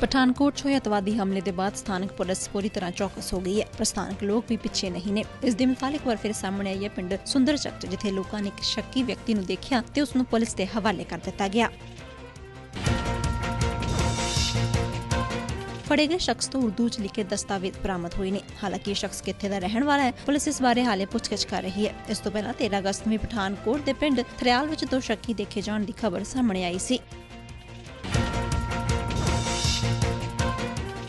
ਪਠਾਨਕੋਟ 'ਚ ਹੋਏ ਅਤਵਾਦੀ ਹਮਲੇ ਦੇ ਬਾਅਦ ਸਥਾਨਕ ਪੁਲਿਸ ਪੂਰੀ ਤਰ੍ਹਾਂ ਚੌਕਸ ਹੋ ਗਈ ਹੈ। ਪਰ ਸਥਾਨਕ ਲੋਕ ਵੀ ਪਿੱਛੇ ਨਹੀਂ ਨੇ। ਇਸ ਦੇ ਮੁਤਾਬਕ ਇੱਕ ਵਾਰ ਫਿਰ ਸਾਹਮਣੇ ਆਈ ਹੈ ਪਿੰਡ ਸੁੰਦਰ ਜਿੱਥੇ ਲੋਕਾਂ ਨੇ ਇੱਕ ਸ਼ੱਕੀ ਵਿਅਕਤੀ ਨੂੰ ਦੇਖਿਆ ਤੇ ਉਸ ਨੂੰ ਪੁਲਿਸ ਦੇ ਹਵਾਲੇ ਕਰ ਦਿੱਤਾ ਗਿਆ। ਫੜੇ ਗਏ ਸ਼ਖਸ ਤੋਂ ਉਰਦੂ 'ਚ ਲਿਖੇ ਦਸਤਾਵੇਜ਼ ਬਰਾਮਦ ਹੋਏ ਨੇ। ਹਾਲਾਂਕਿ ਇਹ ਸ਼ਖਸ ਕਿੱਥੇ ਦਾ ਰਹਿਣ ਵਾਲਾ ਹੈ, ਪੁਲਿਸ ਇਸ ਬਾਰੇ ਹਾਲੇ ਪੁੱਛਗਿੱਛ ਕਰ ਰਹੀ ਹੈ। ਇਸ ਤੋਂ ਪਹਿਲਾਂ 13 ਅਗਸਤ ਨੂੰ ਪਠਾਨਕੋਟ ਦੇ ਪਿੰਡ ਥਰਿਆਲ ਵਿੱਚ ਦੋ ਸ਼ੱਕੀ ਦੇਖੇ ਜਾਣ ਦੀ ਖਬਰ ਸਾਹਮਣੇ ਆਈ ਸੀ।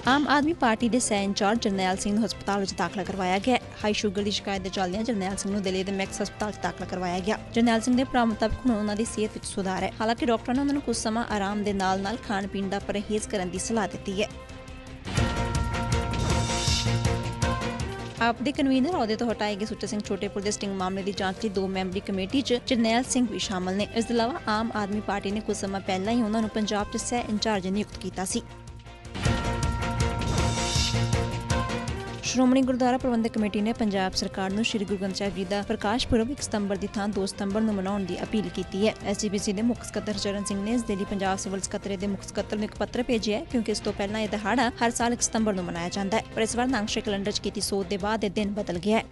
ਆਮ ਆਦਮੀ ਪਾਰਟੀ ਦੇ ਸਹਿ ਇੰਚਾਰਜ ਜਰਨੈਲ ਸਿੰਘ ਨੂੰ ਹਸਪਤਾਲ ਵਿੱਚ ਦਾਖਲ ਕਰਵਾਇਆ ਗਿਆ। ਹਾਈ ਸ਼ੂਗਰ ਦੀ ਸ਼ਿਕਾਇਤ ਦੇ ਚੱਲਦਿਆਂ ਜਰਨੈਲ ਸਿੰਘ ਨੂੰ ਦਿੱਲੀ ਦੇ ਮੈਕਸ ਹਸਪਤਾਲ 'ਚ ਦਾਖਲ ਕਰਵਾਇਆ ਗਿਆ। ਜਰਨੈਲ ਸਿੰਘ ਦੇ ਭਰਾ ਮੁਤਾਬਕ ਹੁਣ ਉਹਨਾਂ ਦੀ ਸਿਹਤ ਵਿੱਚ ਸੁਧਾਰ ਹੈ। ਹਾਲਾਂਕਿ ਡਾਕਟਰਾਂ ਨੇ ਉਹਨਾਂ ਨੂੰ ਕੁਝ ਸਮਾਂ ਆਰਾਮ ਦੇ ਨਾਲ-ਨਾਲ ਖਾਣ ਪੀਣ ਦਾ ਪਰਹੇਜ਼ ਕਰਨ ਦੀ ਸਲਾਹ ਦਿੱਤੀ ਹੈ। ਆਪ ਦੇ ਕਨਵੀਨਰ ਅਹੁਦੇ ਤੋਂ ਹਟਾਏ ਗਏ ਸੁੱਚਾ ਸਿੰਘ ਛੋਟੇਪੁਰ ਦੇ ਸਟਿੰਗ ਮਾਮਲੇ ਦੀ ਜਾਂਚ ਲਈ ਦੋ ਮੈਂਬਰੀ ਕਮੇਟੀ 'ਚ ਜਰਨੈਲ ਸਿੰਘ ਵੀ ਸ਼ਾਮਲ ਨੇ। ਇਸ ਤੋਂ ਇਲਾਵਾ ਆਮ ਆਦਮੀ ਪਾਰਟੀ ਨੇ ਕੁਝ ਸਮਾਂ ਪਹਿਲਾਂ ਹੀ ਉਹਨਾਂ ਨੂੰ ਪੰਜਾਬ 'ਚ ਸਹਿ ਇੰਚਾਰਜ ਨਿਯੁਕਤ ਕੀਤਾ ਸੀ। ਸ਼੍ਰੋਮਣੀ ਗੁਰਦੁਆਰਾ ਪ੍ਰਬੰਧਕ ਕਮੇਟੀ ਨੇ ਪੰਜਾਬ ਸਰਕਾਰ ਨੂੰ ਸ੍ਰੀ ਗੁਰੂ ਗ੍ਰੰਥ ਸਾਹਿਬ ਜੀ ਦਾ ਪ੍ਰਕਾਸ਼ ਪੁਰਬ 1 ਸਤੰਬਰ ਦੀ ਥਾਂ 2 ਸਤੰਬਰ ਨੂੰ ਮਨਾਉਣ ਦੀ ਅਪੀਲ ਕੀਤੀ ਹੈ। ਐਸਜੀਪੀਸੀ ਦੇ ਮੁੱਖ ਸਕੱਤਰ ਚਰਨ ਸਿੰਘ ਨੇ ਇਸ ਦੇ ਲਈ ਪੰਜਾਬ ਸਿਵਲ ਸਕੱਤਰੇ ਦੇ ਮੁੱਖ ਸਕੱਤਰ ਨੂੰ ਇੱਕ ਪੱਤਰ ਭੇਜਿਆ ਹੈ ਕਿਉਂਕਿ ਇਸ ਤੋਂ ਪਹਿਲਾਂ ਇਹ ਦਿਹਾੜਾ ਹਰ ਸਾਲ 1 ਸਤੰਬਰ ਨੂੰ ਮਨਾਇਆ ਜਾਂਦਾ ਹੈ। ਪਰ ਇਸ ਵਾਰ ਨਕਸ਼ੇ ਕੈਲੰਡਰ 'ਚ ਕੀਤੀ ਸੋਧ ਦੇ ਬਾਅਦ ਇਹ ਦਿਨ ਬਦਲ ਗਿਆ ਹੈ।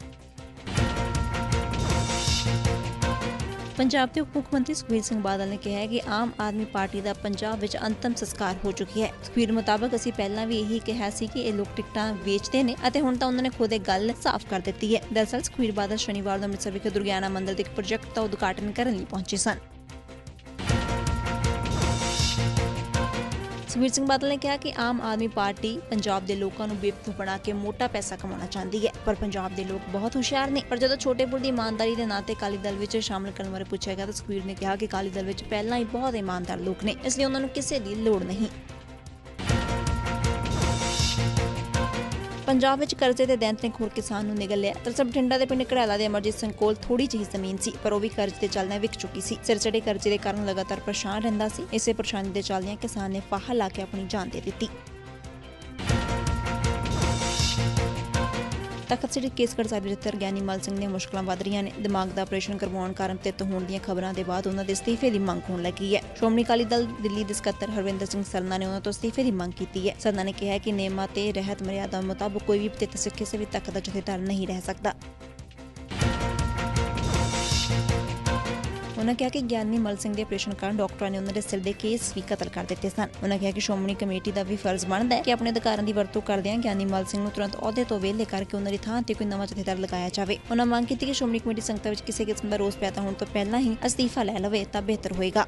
ਪੰਜਾਬ ਦੇ ਉਪ ਮੁੱਖ ਮੰਤਰੀ ਸੁਖਬੀਰ ਸਿੰਘ ਬਾਦਲ ਨੇ ਕਿਹਾ ਹੈ ਕਿ ਆਮ ਆਦਮੀ ਪਾਰਟੀ ਦਾ ਪੰਜਾਬ ਵਿੱਚ ਅੰਤਮ ਸੰਸਕਾਰ ਹੋ ਚੁੱਕੀ ਹੈ। ਸੁਖਬੀਰ ਮੁਤਾਬਕ ਅਸੀਂ ਪਹਿਲਾਂ ਵੀ ਇਹੀ ਕਿਹਾ ਸੀ ਕਿ ਇਹ ਲੋਕ ਟਿਕਟਾਂ ਵੇਚਦੇ ਨੇ ਅਤੇ ਹੁਣ ਤਾਂ ਉਹਨਾਂ ਨੇ ਖੁਦ ਇਹ ਗੱਲ ਸਾਫ਼ ਕਰ ਦਿੱਤੀ ਹੈ। ਦਰਅਸਲ ਸੁਖਬੀਰ ਬਾਦਲ ਸ਼ਨੀਵਾਰ ਨੂੰ ਅੰਮ੍ਰਿਤਸਰ ਵਿਖੇ ਦੁਰਗਿਆਨਾ ਮੰਦਿਰ ਦੇ ਇੱਕ ਪ੍ਰੋਜੈਕਟ ਦਾ ਉਦਘਾਟਨ ਕਰਨ ਲਈ ਪਹੁੰਚੇ ਸਨ। ਸੁਖਬੀਰ ਸਿੰਘ ਬਾਦਲ ਨੇ ਕਿਹਾ ਕਿ ਆਮ ਆਦਮੀ ਪਾਰਟੀ ਪੰਜਾਬ ਦੇ ਲੋਕਾਂ ਨੂੰ ਬੇਵਕੂਫ ਬਣਾ ਕੇ ਮੋਟਾ ਪੈਸਾ ਕਮਾਉਣਾ ਚਾਹੁੰਦੀ ਹੈ, ਪਰ ਪੰਜਾਬ ਦੇ ਲੋਕ ਬਹੁਤ ਹੁਸ਼ਿਆਰ ਨੇ। ਪਰ ਜਦੋਂ ਛੋਟੇਪੁਰ ਦੀ ਇਮਾਨਦਾਰੀ ਦੇ ਨਾਂ ਤੇ ਅਕਾਲੀ ਦਲ ਵਿੱਚ ਸ਼ਾਮਲ ਕਰਨ ਬਾਰੇ ਪੁੱਛਿਆ ਗਿਆ ਤਾਂ ਸੁਖਬੀਰ ਨੇ ਕਿਹਾ ਕਿ ਅਕਾਲੀ ਦਲ ਵਿੱਚ ਪਹਿਲਾਂ ਹੀ ਬਹੁਤ ਇਮਾਨਦਾਰ ਲੋਕ ਨੇ, ਇਸ ਲਈ ਉਹਨਾਂ ਨੂੰ ਕਿਸੇ ਦੀ ਲੋੜ ਨਹੀਂ। ਪੰਜਾਬ ਵਿੱਚ ਕਰਜ਼ੇ ਦੇ ਦੈਂਤ ਨੇ ਖੁਰ ਕਿਸਾਨ ਨੂੰ ਨਿਗਲ ਲਿਆ। ਦਰਅਸਲ ਬਠਿੰਡਾ ਦੇ ਪਿੰਡ ਘੜਾਲਾ ਦੇ ਅਮਰਜੀਤ ਸਿੰਘ ਕੋਲ ਥੋੜੀ ਜਿਹੀ ਜ਼ਮੀਨ ਸੀ, ਪਰ ਉਹ ਵੀ ਕਰਜ਼ ਤੇ ਚੱਲਦਿਆਂ ਵਿਕ ਚੁੱਕੀ ਸੀ। ਸਿਰ ਚੜੇ ਕਰਜ਼ੇ ਦੇ ਕਾਰਨ ਲਗਾਤਾਰ ਪਰੇਸ਼ਾਨ ਰਹਿੰਦਾ ਸੀ। ਇਸੇ ਪਰੇਸ਼ਾਨੀ ਦੇ ਚੱਲਦਿਆਂ ਕਿਸਾਨ ਨੇ ਫਾਹਾ ਲਾ ਕੇ ਆਪਣੀ ਜਾਨ ਦੇ ਦਿੱਤੀ। ਤਖਤ ਸ੍ਰੀ ਕੇਸਗੜ੍ਹ ਸਾਹਿਬ ਜਥੇਦਾਰ ਗਿਆਨੀ ਮਲ ਸਿੰਘ ਨੇ ਮੁਸ਼ਕਲਾਂ ਵਧ ਰਹੀਆਂ ਨੇ। ਦਿਮਾਗ ਦਾ ਆਪਰੇਸ਼ਨ ਕਰਵਾਉਣ ਕਾਰਨ ਤਿੱਤ ਹੋਣ ਦੀਆਂ ਖਬਰਾਂ ਦੇ ਬਾਅਦ ਉਹਨਾਂ ਦੇ ਅਸਤੀਫੇ ਦੀ ਮੰਗ ਹੋਣ ਲੱਗੀ ਹੈ। ਸ਼੍ਰੋਮਣੀ ਅਕਾਲੀ ਦਲ ਦਿੱਲੀ ਦੇ ਸਕੱਤਰ ਹਰਵਿੰਦਰ ਸਿੰਘ ਸਰਨਾ ਨੇ ਉਹਨਾਂ ਤੋਂ ਅਸਤੀਫੇ ਦੀ ਮੰਗ ਕੀਤੀ ਹੈ। ਸਰਨਾ ਨੇ ਕਿਹਾ ਕਿ ਨੇਮਾਂ ਤੇ ਰਹਿਤ ਮਰਿਆਦਾ ਮੁਤਾਬਕ ਕੋਈ ਵੀ ਪਤਿਤ ਸਿੱਖ ਕਿਸੇ ਵੀ ਤਖਤ ਦਾ ਜਥੇਦਾਰ ਨਹੀਂ ਰਹਿ ਸਕਦਾ। ਉਹਨਾਂ ਕਿਹਾ ਕਿ ਗਿਆਨੀ ਮਲ ਸਿੰਘ ਦੇ ਆਪਰੇਸ਼ਨ ਕਾਰਨ ਡਾਕਟਰਾਂ ਨੇ ਉਹਨਾਂ ਦੇ ਸਿਰ ਦੇ ਕੇਸ ਵੀ ਕਤਲ ਕਰ ਦਿੱਤੇ ਸਨ। ਉਹਨਾਂ ਕਿਹਾ ਕਿ ਸ਼੍ਰੋਮਣੀ ਕਮੇਟੀ ਦਾ ਵੀ ਫਰਜ਼ ਬਣਦਾ ਹੈ ਕਿ ਆਪਣੇ ਅਧਿਕਾਰਾਂ ਦੀ ਵਰਤੋਂ ਕਰਦਿਆਂ ਗਿਆਨੀ ਮਲ ਸਿੰਘ ਨੂੰ ਤੁਰੰਤ ਅਹੁਦੇ ਤੋਂ ਵਿਹਲੇ ਕਰਕੇ ਉਹਨਾਂ ਦੀ ਥਾਂ ਤੇ ਕੋਈ ਨਵਾਂ ਜਥੇਦਾਰ ਲਗਾਇਆ ਜਾਵੇ। ਉਹਨਾਂ ਮੰਗ ਕੀਤੀ ਕਿ ਸ਼੍ਰੋਮਣੀ ਕਮੇਟੀ ਸੰਗਤਾਂ ਵਿੱਚ ਕਿਸੇ ਕਿਸਮ ਦਾ ਰੋਸ ਪੈਦਾ ਹੋਣ ਤੋਂ ਪਹਿਲਾਂ ਹੀ ਅਸਤੀਫਾ ਲੈ ਲਵੇ ਤਾਂ ਬਿਹਤਰ ਹੋਏਗਾ।